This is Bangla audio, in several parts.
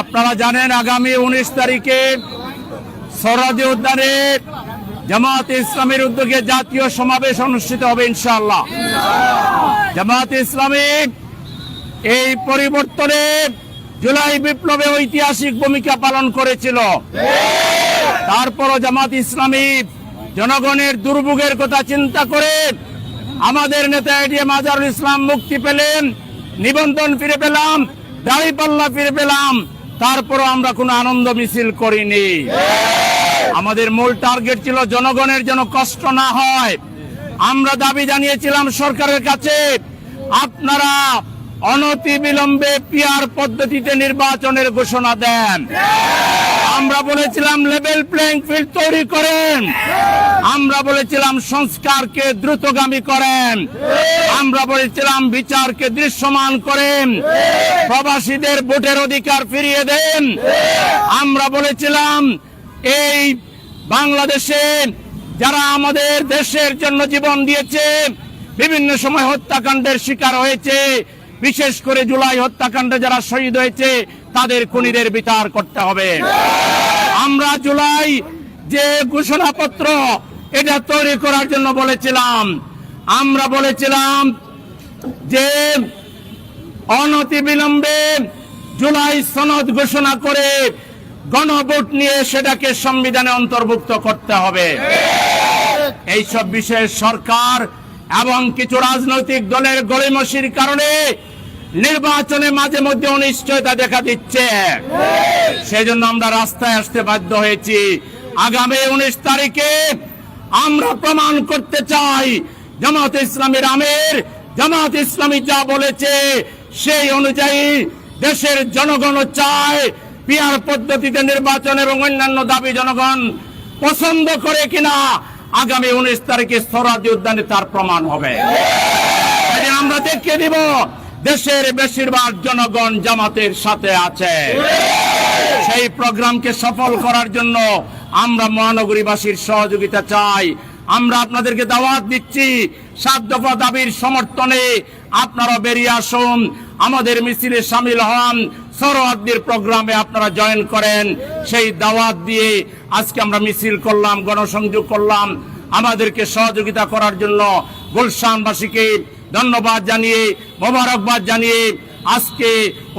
আপনারা জানেন আগামী উনিশ তারিখে সরাজি উদ্যানে জামাত ইসলামের উদ্যোগে জাতীয় সমাবেশ অনুষ্ঠিত হবে ইনশাআল্লাহ। জামাত ইসলামী এই পরিবর্তনে জুলাই বিপ্লবে ঐতিহাসিক ভূমিকা পালন করেছিল। তারপরও জামাত ইসলামী জনগণের দুর্ভোগের কথা চিন্তা করে আমাদের নেতা এডিএম আজহারুল ইসলাম মুক্তি পেলেন, নিবন্ধন ফিরে পেলাম, দাড়িপাল্লা ফিরে পেলাম। তারপরও আমরা কোনো আনন্দ মিছিল করিনি। আমাদের মূল টার্গেট ছিল জনগণের যেন কষ্ট না হয়। আমরা দাবি জানিয়েছিলাম সরকারের কাছে, আপনারা অনতি বিলম্বে পিয়ার পদ্ধতিতে নির্বাচনের ঘোষণা দেন। আমরা বলেছিলাম লেভেল প্লেইং ফিল্ড তৈরি করেন। আমরা বলেছিলাম সংস্কারকে দ্রুতগামী করেন। আমরা বলেছিলাম বিচারকে দৃশ্যমান করেন। প্রবাসীদের ভোটের অধিকার ফিরিয়ে দেন। আমরা বলেছিলাম এই বাংলাদেশে যারা আমাদের দেশের জন্য জীবন দিয়েছে, বিভিন্ন সময় হত্যাকাণ্ডের শিকার হয়েছে, বিশেষ করে জুলাই হত্যাকাণ্ডে যারা শহীদ হয়েছে তাদের খুনিদের বিচার করতে হবে। আমরা জুলাই যে ঘোষণাপত্র এটা তৈরি করার জন্য বলেছিলাম। আমরা বলেছিলাম যে অনতি বিলম্বে জুলাই সনদ ঘোষণা করে গণভোট নিয়ে সেটাকে সংবিধানে অন্তর্ভুক্ত করতে হবে। এইসব বিষয়ে সরকার এবং কিছু রাজনৈতিক দলের গড়িমসির কারণে নির্বাচনে মাঝে মধ্যে অনিশ্চয়তা দেখা দিচ্ছে। সেজন্য আমরা রাস্তায় আসতে বাধ্য হয়েছি। আগামী উনিশ তারিখে আমরা প্রমাণ করতে চাই, জামাত ইসলামের আমির, জামাত ইসলামী যা বলেছে সেই অনুযায়ী দেশের জনগণ চায় পিয়ার পদ্ধতিতে নির্বাচন এবং অন্যান্য দাবি জনগণ পছন্দ করে কিনা, আগামী উনিশ তারিখে সরাজি উদ্যানে তার প্রমাণ হবে। আমরা দেখিয়ে দিব দেশের বেশিরভাগ জনগণ জামাতের সাথে আছে। সেই প্রোগ্রামকে সফল করার জন্য আমরা মহানগরীবাসীর সহযোগিতা চাই। আমরা আপনাদেরকে দাওয়াত দিচ্ছি, সাত দফা দাবির সমর্থনে আপনারা বেরিয়ে আসুন। আমাদের মিছিলে সামিল হন সরোয়াদ্দির প্রোগ্রামে আপনারা জয়েন করেন। সেই দাওয়াত দিয়ে আজকে আমরা মিছিল করলাম, গণসংযোগ করলাম। আমাদেরকে সহযোগিতা করার জন্য গুলশানবাসীকে ধন্যবাদ জানিয়ে, মোবারকবাদ জানিয়ে আজকে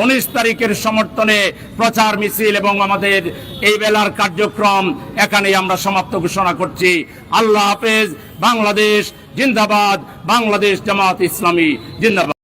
উনিশ তারিখের সমর্থনে প্রচার মিছিল এবং আমাদের এই বেলার কার্যক্রম এখানে আমরা সমাপ্ত ঘোষণা করছি। আল্লাহ হাফেজ, বাংলাদেশ জিন্দাবাদ, বাংলাদেশ জামাত ইসলামী জিন্দাবাদ।